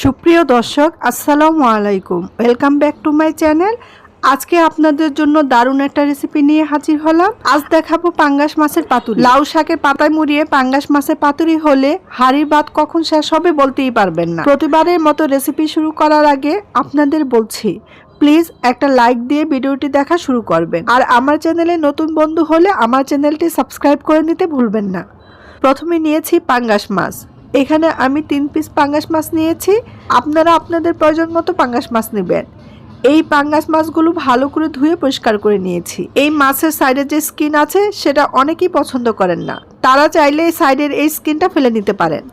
সুপ্রিয় দর্শক, আসসালামু আলাইকুম। Welcome back to my channel আজকে আপনাদের জন্য দারুণ একটা রেসিপি নিয়ে হাজির হলাম। আজ দেখাবো পাঙ্গাস মাছের পাতুরি। লাউ শাকের পাতায় মুড়িয়ে পাঙ্গাস মাছের পাতুরি হলে হাড়ির ভাত কখন শেষ হবে বলতেই পারবেন না। প্রতিবারের মতো রেসিপি শুরু করার আগে আপনাদের বলছি প্লিজ একটা লাইক দিয়ে ভিডিওটি দেখা শুরু করবেন। আর আমার চ্যানেলে নতুন বন্ধু হলে আমার চ্যানেলটি সাবস্ক্রাইব করে নিতে ভুলবেন না। প্রথমে নিয়েছি পাঙ্গাস মাছ। এখানে আমি তিন পিস পাঙ্গাস মাছ নিয়েছি। আপনারা আপনাদের প্রয়োজন মতো পাঙ্গাস মাছ নেবেন। এই পাঙ্গাস মাছগুলো ভালো করে ধুয়ে পরিষ্কার করে নিয়েছি। এই মাছের সাইডের যে স্কিন আছে, সেটা অনেকেই পছন্দ করেন না। তারা চাইলে এই সাইডের এই স্কিনটা ফেলে নিতে পারেন।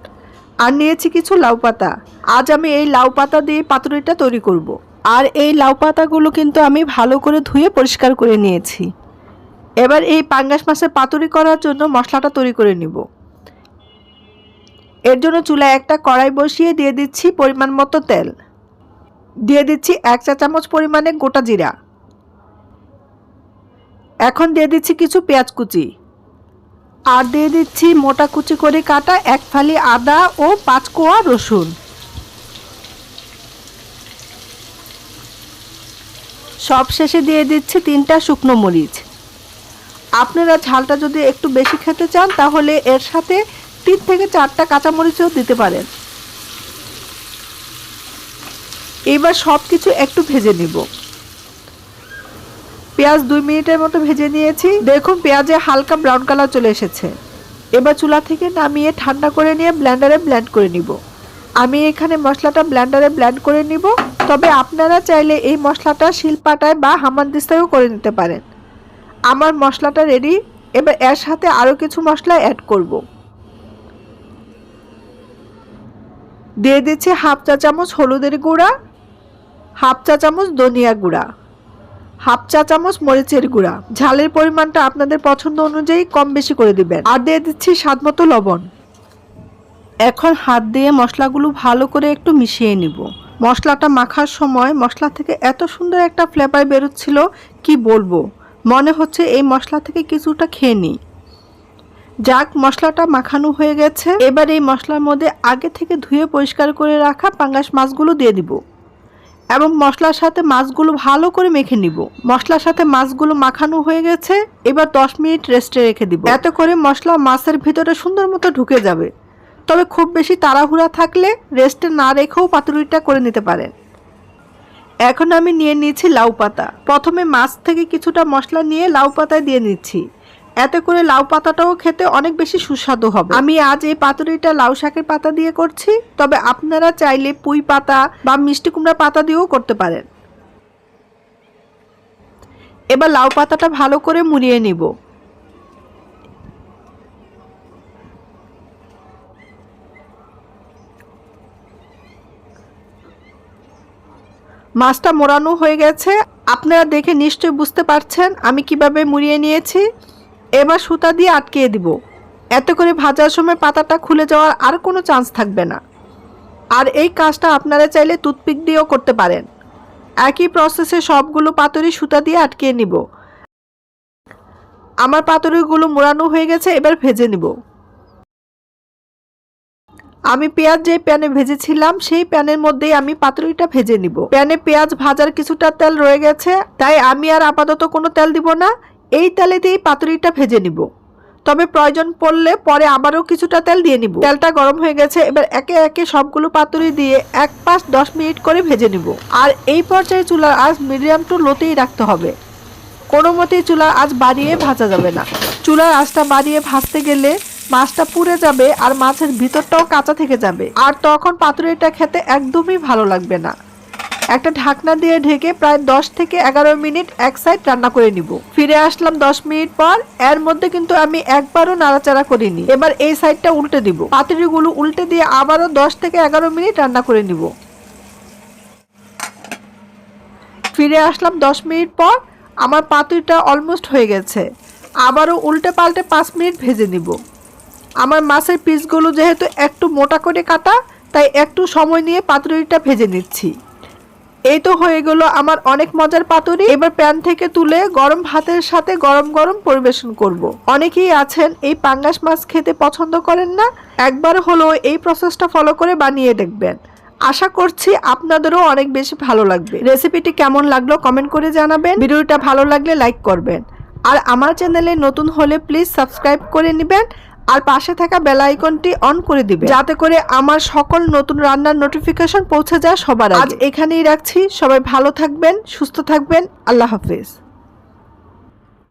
আর নিয়েছি কিছু লাউ পাতা। আজ আমি এই লাউ পাতা দিয়ে পাতুরিটা তৈরি করব। আর এই লাউ পাতাগুলো কিন্তু আমি ভালো করে ধুয়ে পরিষ্কার করে নিয়েছি। এবার এই পাঙ্গাস মাছের পাতুরি করার জন্য মশলাটা তৈরি করে নিব। এর জন্য চুলায় একটা কড়াই বসিয়ে দিয়ে দিচ্ছি পরিমাণ মতো তেল। দিয়ে দিচ্ছি এক চা চামচ পরিমাণে গোটা জিরা। এখন দিয়ে দিচ্ছি কিছু পেঁয়াজ কুচি। আর দিয়ে দিচ্ছি মোটা কুচি করে কাটা এক ফালি আদা ও পাঁচ কোয়া রসুন। সব শেষে দিয়ে দিচ্ছি তিনটা শুকনো মরিচ। আপনারা ঝালটা যদি একটু বেশি খেতে চান, তাহলে এর সাথে তিন থেকে চারটা কাঁচামরিচও দিতে পারেন। এবার সব কিছু একটু ভেজে নিব। পেঁয়াজ দুই মিনিটের মতো ভেজে নিয়েছি। দেখুন, পেঁয়াজে হালকা ব্রাউন কালার চলে এসেছে। এবার চুলা থেকে নামিয়ে ঠান্ডা করে নিয়ে ব্লেন্ডারে ব্ল্যান্ড করে নিব। আমি এখানে মশলাটা ব্ল্যান্ডারে ব্ল্যান্ড করে নিব। তবে আপনারা চাইলে এই মশলাটা শিলপাটায় বা হামানদিস্তায়ও করে নিতে পারেন। আমার মশলাটা রেডি। এবার এর সাথে আরও কিছু মশলা অ্যাড করব। দিয়ে দিচ্ছি হাফ চা চামচ হলুদের গুঁড়া, হাফ চা চামচ ধনিয়া গুঁড়া, হাফ চা চামচ মরিচের গুঁড়া। ঝালের পরিমাণটা আপনাদের পছন্দ অনুযায়ী কম বেশি করে দিবেন। আর দিয়ে দিচ্ছি স্বাদ মতো লবণ। এখন হাত দিয়ে মশলাগুলো ভালো করে একটু মিশিয়ে নিব। মশলাটা মাখার সময় মশলা থেকে এত সুন্দর একটা ফ্লেভার বেরোচ্ছিল, কি বলব? মনে হচ্ছে এই মশলা থেকে কিছুটা খেয়ে নিই। যাক, মশলাটা মাখানো হয়ে গেছে। এবার এই মশলার মধ্যে আগে থেকে ধুয়ে পরিষ্কার করে রাখা পাঙ্গাস মাছগুলো দিয়ে দিব এবং মশলার সাথে মাছগুলো ভালো করে মেখে নিব। মশলার সাথে মাছগুলো মাখানো হয়ে গেছে, এবার দশ মিনিট রেস্টে রেখে দিব। এত করে মশলা মাছের ভিতরে সুন্দর মতো ঢুকে যাবে। তবে খুব বেশি তাড়াহুড়া থাকলে রেস্টে না রেখেও পাতুরিটা করে নিতে পারেন। এখন আমি নিয়ে নিয়েছি লাউ পাতা। প্রথমে মাছ থেকে কিছুটা মশলা নিয়ে লাউ পাতায় দিয়ে নিচ্ছি। এতে করে লাউ পাতাটাও খেতে অনেক বেশি সুস্বাদু হবে। আমি আজ এই পাতুরিটা লাউ শাকের পাতা দিয়ে করছি, তবে আপনারা চাইলে পুঁই পাতা বা মিষ্টি কুমড়া পাতা দিয়েও করতে পারেন। এবার লাউ পাতাটা ভালো করে মুড়িয়ে নিব। মাছটা মোড়ানো হয়ে গেছে, আপনারা দেখে নিশ্চয়ই বুঝতে পারছেন আমি কীভাবে মুড়িয়ে নিয়েছি। এবার সুতা দিয়ে আটকিয়ে দিব। এতে করে ভাজার সময় পাতাটা খুলে যাওয়ার আর কোনো চান্স থাকবে না। আর এই কাজটা আপনারা চাইলে টুথপিক দিয়েও করতে পারেন। একই প্রসেসে সবগুলো পাতুরি সুতা দিয়ে আটকিয়ে নিব। আমার পাতুরিগুলো মোড়ানো হয়ে গেছে, এবার ভেজে নিব। আমি পেঁয়াজ যে প্যানে ভেজেছিলাম, সেই প্যানের মধ্যেই আমি পাতুরিটা ভেজে নিব। প্যানে পেঁয়াজ ভাজার কিছুটা তেল রয়ে গেছে, তাই আমি আর আপাতত কোনো তেল দিব না। এই তেলে দিয়েই পাতুরিটা ভেজে নিব। তবে প্রয়োজন পড়লে পরে আবারও কিছুটা তেল দিয়ে নিব। তেলটা গরম হয়ে গেছে, এবার একে একে সবগুলো পাতুরি দিয়ে এক পাঁচ দশ মিনিট করে ভেজে নিব। আর এই পর্যায়ে চুলার আজ মিডিয়াম টু লোতেই রাখতে হবে। কোনো মতেই চুলার আজ বাড়িয়ে ভাজা যাবে না। চুলার আঁচটা বাড়িয়ে ভাজতে গেলে মাছটা পুড়ে যাবে আর মাছের ভিতরটাও কাঁচা থেকে যাবে। আর তখন পাতুরিটা খেতে একদমই ভালো লাগবে না। একটা ঢাকনা দিয়ে ঢেকে প্রায় দশ থেকে এগারো মিনিট এক সাইড রান্না করে নিব। ফিরে আসলাম দশ মিনিট পর, এর মধ্যে কিন্তু আমি একবারও নাড়াচাড়া করিনি। এবার এই সাইডটা উল্টে দিব। পাতুরিগুলো উল্টে দিয়ে আবারও দশ থেকে এগারো মিনিট রান্না করে নিব। ফিরে আসলাম দশ মিনিট পর, আমার পাতুরিটা অলমোস্ট হয়ে গেছে। আবারও উল্টে পাল্টে পাঁচ মিনিট ভেজে নিব। আমার মাছের পিসগুলো যেহেতু একটু মোটা করে কাটা, তাই একটু সময় নিয়ে পাতুরিটা ভেজে নিচ্ছি। এই তো হয়ে গেল আমার অনেক মজার পাতুরি। এবার প্যান থেকে তুলে গরম ভাতের সাথে গরম গরম পরিবেশন করব। অনেকেই আছেন, এই পাঙ্গাস মাছ খেতে পছন্দ করেন না? একবার হলো এই প্রসেসটা ফলো করে বানিয়ে দেখবেন। আশা করছি আপনাদেরও অনেক বেশি ভালো লাগবে। রেসিপিটি কেমন লাগল কমেন্ট করে জানাবেন। ভিডিওটা ভালো লাগলে লাইক করবেন। আর আমার চ্যানেলে নতুন হলে প্লিজ সাবস্ক্রাইব করে নেবেন। আর পাশে থাকা বেল আইকনটি অন করে দিবে। যাতে করে আমার সকল নতুন রান্নার নোটিফিকেশন পৌঁছে যায় সবার আজ এখানেই রাখছি। সবাই ভালো থাকবেন, সুস্থ থাকবেন। আল্লাহ হাফেজ।